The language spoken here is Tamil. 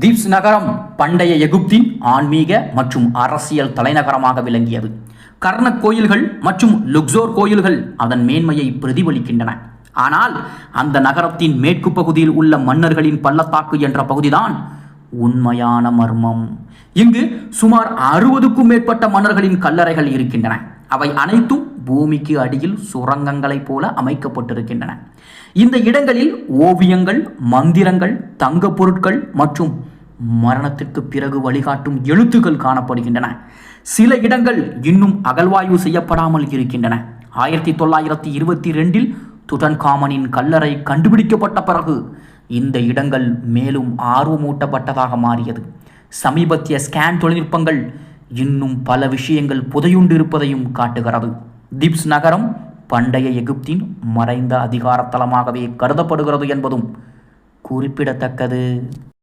தீப்ஸ் நகரம் பண்டைய எகிப்தின் ஆன்மீக மற்றும் அரசியல் தலைநகரமாக விளங்கியது. கர்ணக் கோயில்கள் மற்றும் லுக்சோர் கோயில்கள் அதன் மேன்மையை பிரதிபலிக்கின்றன. ஆனால் அந்த நகரத்தின் மேற்கு பகுதியில் உள்ள மன்னர்களின் பள்ளத்தாக்கு என்ற பகுதிதான் உண்மையான மர்மம். இங்கு சுமார் அறுபதுக்கும் மேற்பட்ட மன்னர்களின் கல்லறைகள் இருக்கின்றன. அவை அனைத்தும் பூமிக்கு அடியில் சுரங்கங்களைப் போல அமைக்கப்பட்டிருக்கின்றன. இந்த இடங்களில் ஓவியங்கள் மந்திரங்கள் தங்கப் பொருட்கள் மற்றும் மரணத்திற்கு பிறகு வழிகாட்டும் எழுத்துக்கள் காணப்படுகின்றன. சில இடங்கள் இன்னும் அகழ்வாய்வு செய்யப்படாமல் இருக்கின்றன. ஆயிரத்தி தொள்ளாயிரத்தி இருபத்தி ரெண்டில் துடன்காமனின் கல்லறை கண்டுபிடிக்கப்பட்ட பிறகு இந்த இடங்கள் மேலும் ஆர்வமூட்டப்பட்டதாக மாறியது. சமீபத்திய ஸ்கேன் தொழில்நுட்பங்கள் இன்னும் பல விஷயங்கள் புதையுண்டு இருப்பதையும் காட்டுகிறது. திப்ஸ் நகரம் பண்டைய எகிப்தின் மறைந்த அதிகாரத்தலமாகவே கருதப்படுகிறது என்பதும் குறிப்பிடத்தக்கது.